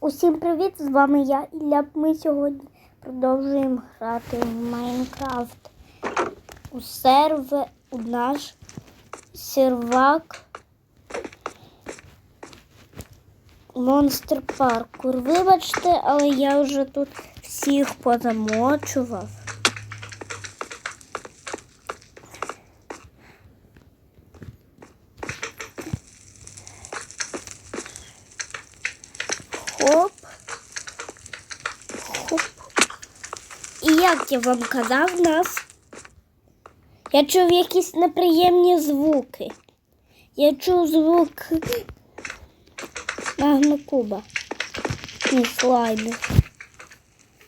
Усім привіт! З вами я Ілля. Ми сьогодні продовжуємо грати в Майнкрафт. У серве у наш сервак Монстр Паркур. Вибачте, але я вже тут всіх позамочував. Хоп. Хоп. І як я вам казав, нас. Я чув якісь неприємні звуки. Я чув звук магнокуба і слайму.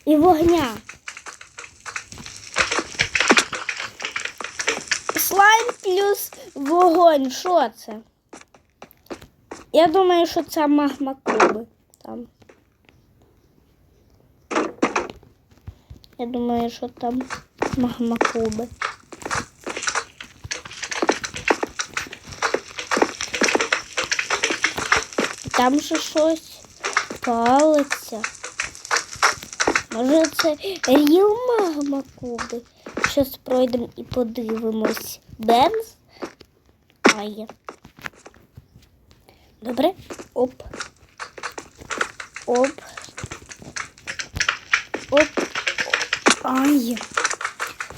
І вогня. Слайм плюс вогонь. Що це? Я думаю, що це магма куби там. Я думаю, що там магма куби. Там же щось палиться. Може це ріл магма куби? Щас пройдемо і подивимось. Бенз? А є. Добре? Оп. Оп. Оп. Ай.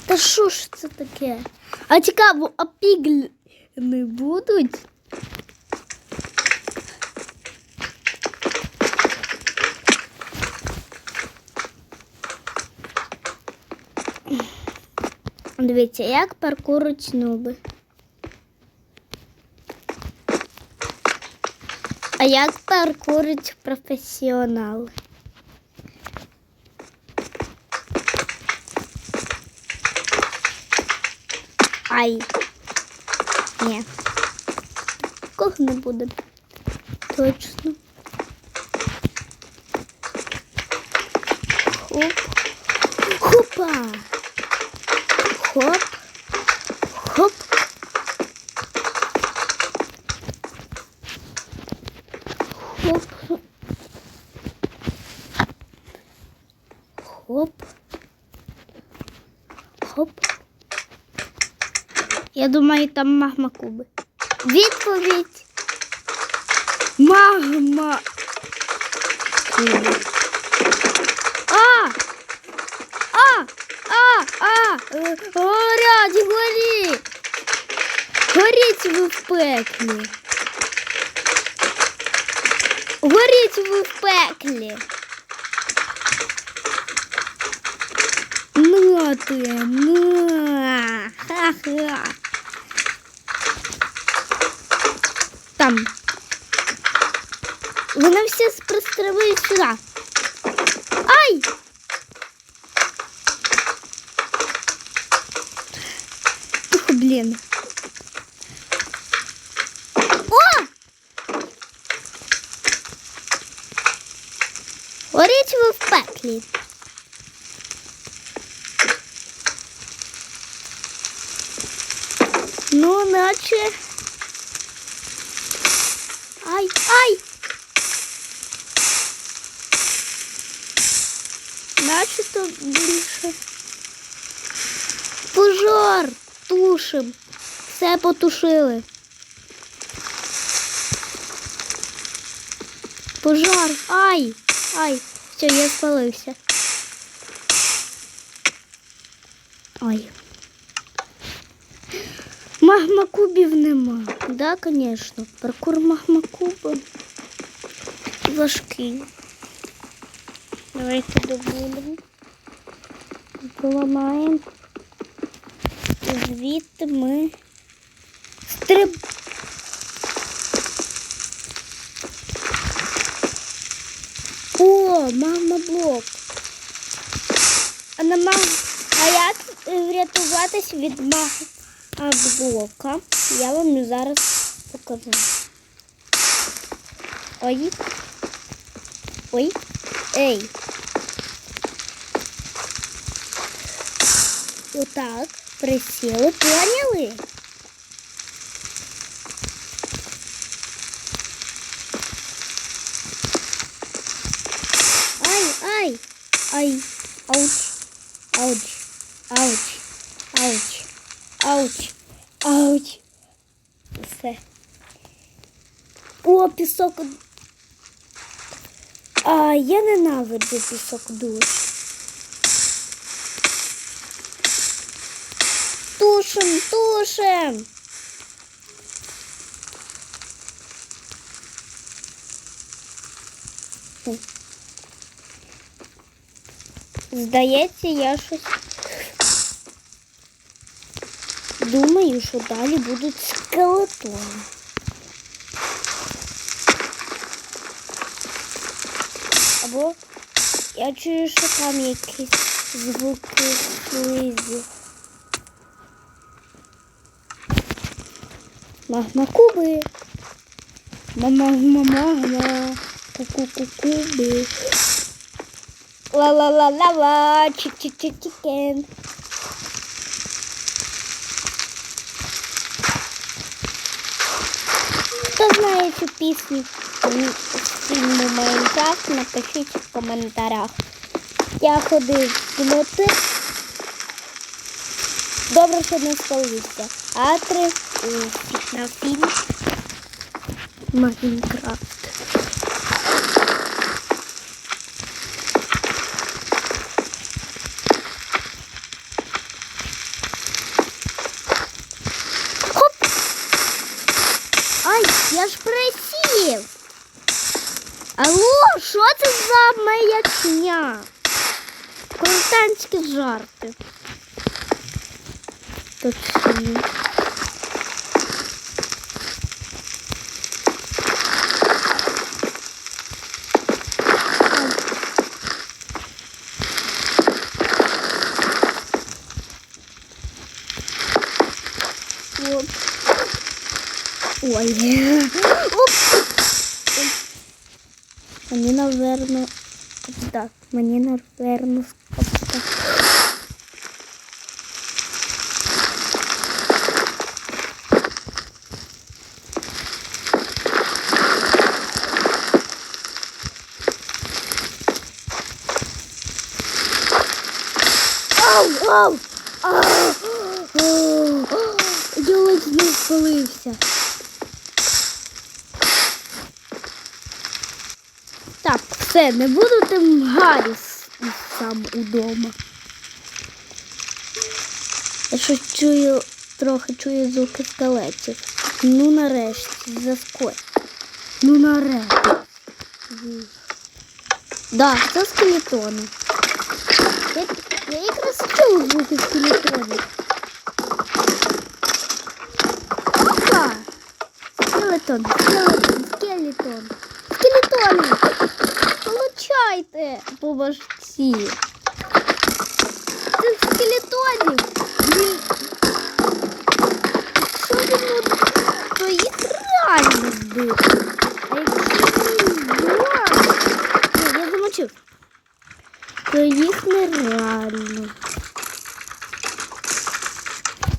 Та що ж це таке? А цікаво, а пігль не будуть? Дивіться, як паркуруть нуби. А як паркурить професіонал? Ай. Ні. Кого не буде? Точно. Хоп. Хопа. Хоп. Хоп. Хоп. Хоп. Хоп. Я думаю, там магма куби. Відповідь. Магма куби. А! А! А! А! Е, Горять, горіть! Горіть ви в пеклі. Горіть ви в пеклі. На ти, на. Ха-ха. Там. Вони всі пристривають сюди. Ай! Тихо, блін. О! Горіть ви в пеклі. Ну, наче. Ай, ай! Наче то більше. Пожар! Тушим. Все потушили. Пожар. Ай! Ай! Все, я спалився. Ай. Магма кубів нема. Да, звісно. Паркур магма куба. Важкий. Давайте добудемо. Поламаємо. Звідти ми стриб. О, мама блок. А на мам... А як е, врятуватись від мага блока? Я вам зараз покажу. Ой. Ой. Ей. Отак. Присіли, поняли? Ай, ауч, ауч, пісок. А, я ненавиджу пісок дуже. Тушим, тушим. Здається, я щось думаю, що далі будуть скелетони. Або я чую, що там якісь звуки слизі. Магма куби. Мама, мама, ку-ку-ку-куби. Ла-ла-ла-ла-ла, чик-чик-чик-чикен. Хто знає цю пісню з фільму Майнкрафт, напишіть в коментарях. Я ходив в кінотеатр. Добре, що не спалився. А у- на фільм Майнкрафт. Що це за маячня? Контантські жарти. Точно. Вот. Ой. Мені, наверно, да, мені, наверно, скопта. Ау, ау, ау, ау. Я ледь не спалився. Так, все, не буду тим Гаррі с- сам удома. Я щось чую, трохи чую звуки скелетів. Ну нарешті, заскочь. Ну нарешті. Да, це скелетони. Я, я якраз чув звуки скелетонів. Опа! Скелетон, скелетон, скелетон. Скелетони! Получайте по башці. Цих скелетонів. Блін. Що він от- то їх реально збити. А якщо не Ні, я замочив. То їх нереально.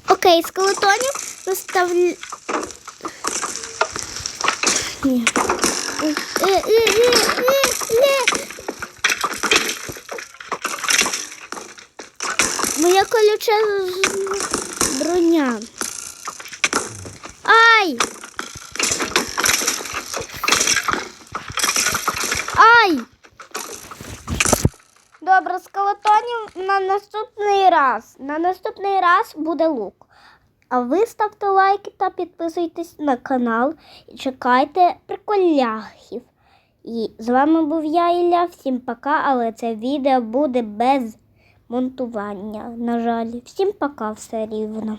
Окей, скелетонів виставляю. Ні. Е, е, е, е, е. Моя колюча броня. Ай! Ай! Добре, скелетонів на наступний раз. На наступний раз буде лук. А ви ставте лайки та підписуйтесь на канал і чекайте приколяхів. І з вами був я, Ілля. Всім пока, але це відео буде без монтування. На жаль, всім пока все рівно.